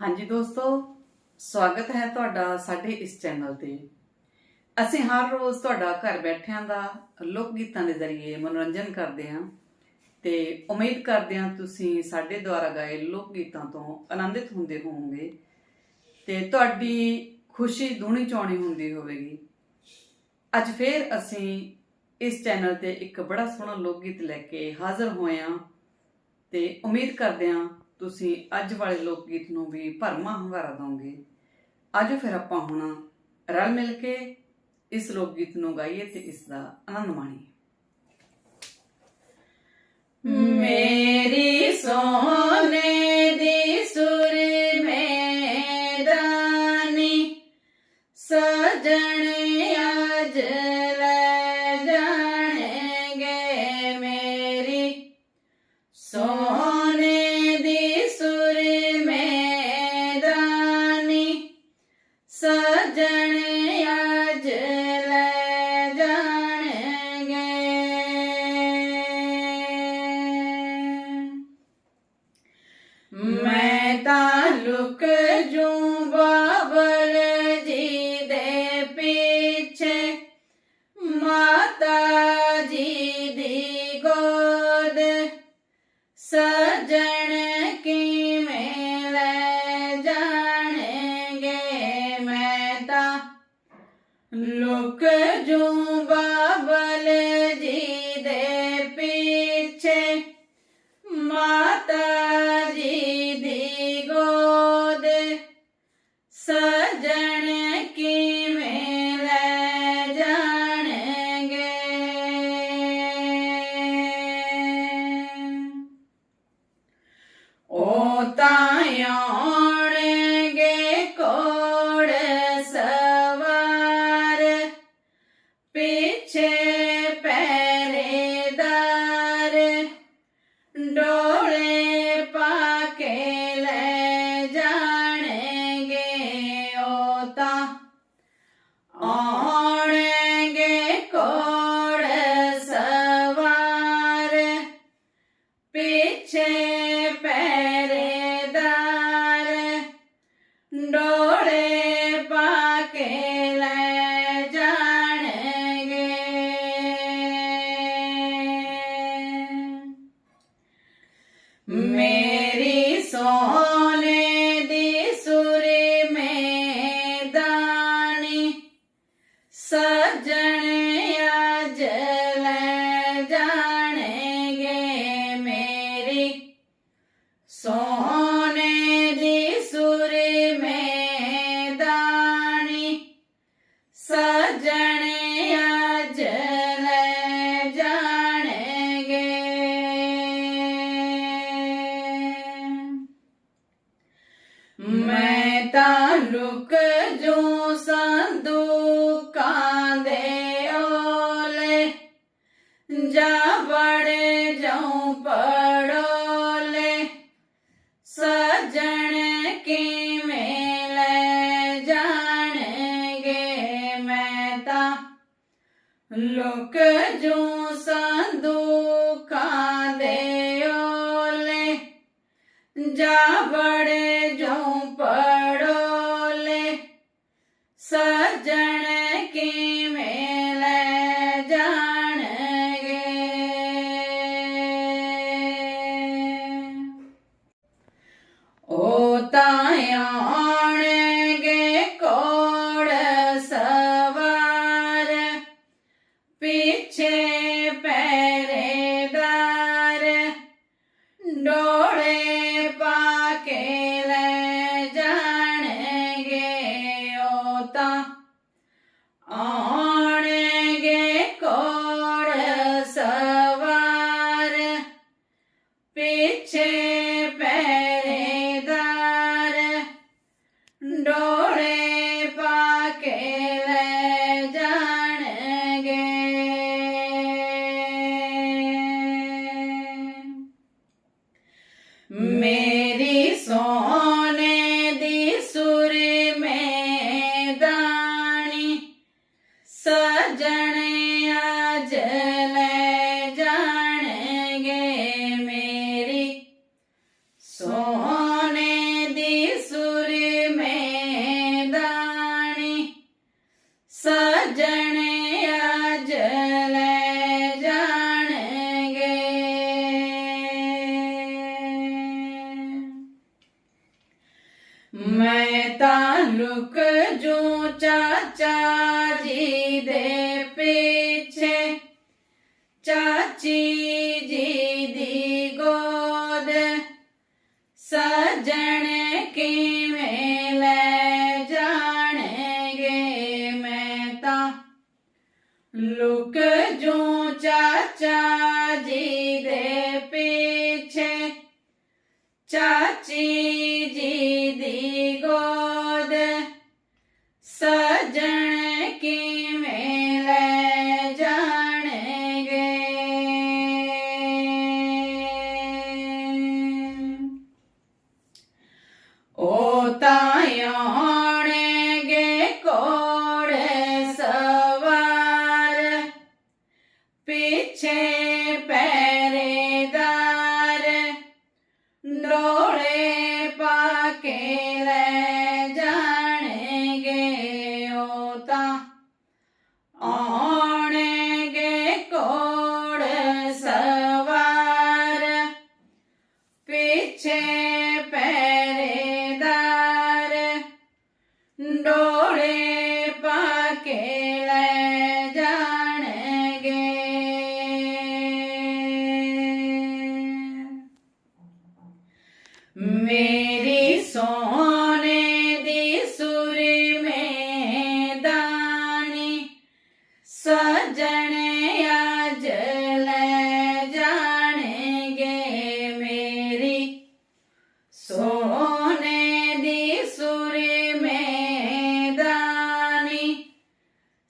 ਹਾਂਜੀ ਦੋਸਤੋ, ਸਵਾਗਤ ਹੈ ਤੁਹਾਡਾ ਸਾਡੇ ਇਸ ਚੈਨਲ ਤੇ। ਅਸੀਂ ਹਰ ਰੋਜ਼ ਤੁਹਾਡਾ ਘਰ ਬੈਠਿਆਂ ਦਾ ਲੋਕ ਗੀਤਾਂ ਦੇ ਜ਼ਰੀਏ ਮਨੋਰੰਜਨ ਕਰਦੇ ਹਾਂ ਤੇ ਉਮੀਦ ਕਰਦੇ ਹਾਂ ਤੁਸੀਂ ਸਾਡੇ ਦੁਆਰਾ ਗਾਏ ਲੋਕ ਗੀਤਾਂ ਤੋਂ ਆਨੰਦਿਤ ਹੁੰਦੇ ਹੋਵੋਗੇ ਤੇ ਤੁਹਾਡੀ ਖੁਸ਼ੀ ਦੂਣੀ ਚੌਣੀ ਹੁੰਦੀ ਹੋਵੇਗੀ। ਅੱਜ ਫੇਰ ਅਸੀਂ ਇਸ ਚੈਨਲ ਤੇ ਇੱਕ ਬੜਾ ਸੋਹਣਾ ਲੋਕ ਗੀਤ ਲੈ ਕੇ ਹਾਜ਼ਰ ਹੋਏ ਹਾਂ ਤੇ ਉਮੀਦ ਕਰਦੇ ਹਾਂ ਤੁਸੀਂ ਅੱਜ ਵਾਲੇ ਲੋਕ ਗੀਤ ਨੂੰ ਵੀ ਭਰਮਾ ਹੁੰਗਾਰਾ ਦਿਓਗੇ ਅੱਜ ਫਿਰ ਆਪਾਂ ਹੁਣ ਰਲ ਮਿਲ ਕੇ ਇਸ ਲੋਕ ਗੀਤ ਨੂੰ ਗਾਈਏ ਤੇ ਇਸ ਦਾ ਆਨੰਦ ਮਾਣੀਏ। ਮੇਰੀ ਸੋਨੇ ਜੂ ਬਾਬਲ ਜੀ ਦੇ ਪਿੱਛੇ ਮਾਤਾ ਜੀ ਦੀ ਗੋਦ ਸਜਣ ਕਿਵੇਂ ਮੇਰੀ ਲੋਕ ਜੋ ਸੰਦੂਕਾਂ ਦੇ ਓਲੇ ਜਾ ਬੜੇ सजन ਚਾਚੀ ਜੀ ਦੀ ਗੋਦ ਸਜਣ ਕਿਵੇਂ ਲੈ ਜਾਣਗੇ? ਉਹ ਸਜਣ ਅੱਜ ਲੈ ਜਾਣਗੇ ਮੇਰੀ। ਸੋਨੇ ਦੀ ਸੁਰੀ ਮੇਂ ਦਾਨੀ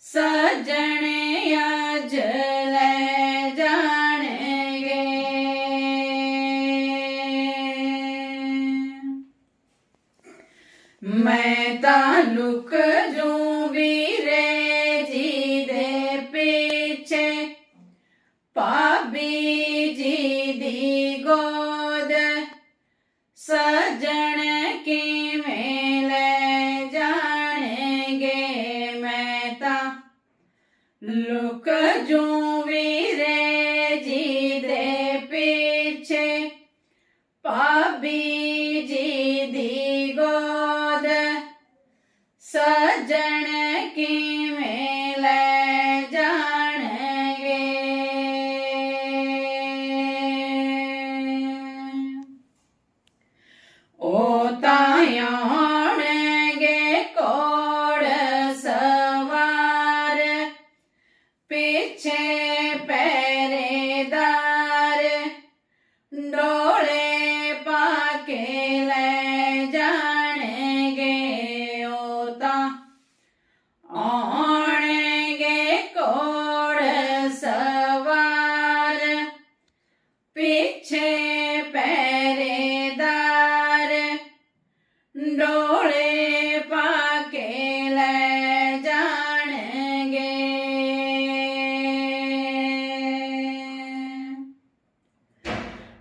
ਸਜਣ ਅੱਜ ਲੈ ਜਾਣਗੇ। ਮੈਂ ਤਾਂ ਲੁਕ ਸਜਣ ਕਿਵੇਂ ਲੈ ਜਾਣਗੇ? ਮੈਂ ਤਾਂ ਲੁਕ ਜੂ ਵੀਰੇ ਜੀ ਦੇ ਪਿੱਛੇ। ਭਾਬੀ ਜੀ ਦੀ ਗੋਦ। ਸਜਣ ਕਿਵੇਂ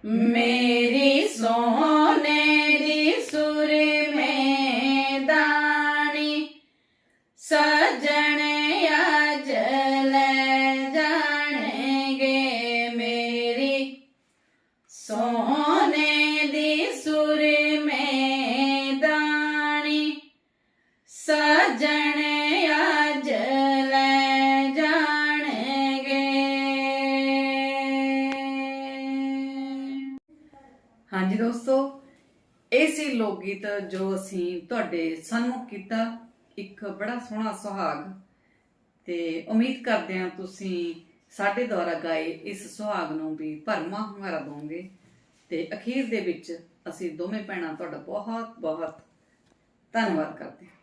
ਮੇਰੀ ਦੋਸਤੋ, ਇਹ ਸੀ ਲੋਕ ਗੀਤ ਜੋ ਅਸੀਂ ਤੁਹਾਡੇ ਸਨਮੁਖ ਕੀਤਾ, ਇੱਕ ਬੜਾ ਸੋਹਣਾ ਸੁਹਾਗ। ਤੇ ਉਮੀਦ ਕਰਦੇ ਹਾਂ ਤੁਸੀਂ ਸਾਡੇ ਦੁਆਰਾ ਗਾਏ ਇਸ ਸੁਹਾਗ ਨੂੰ ਵੀ ਭਰਮਾ ਹੁੰਗਾਰਾ ਦੋਗੇ। ਤੇ ਅਖੀਰ ਦੇ ਵਿੱਚ ਅਸੀਂ ਦੋਵੇਂ ਭੈਣਾਂ ਤੁਹਾਡਾ ਬਹੁਤ ਬਹੁਤ ਧੰਨਵਾਦ ਕਰਦੇ ਹਾਂ।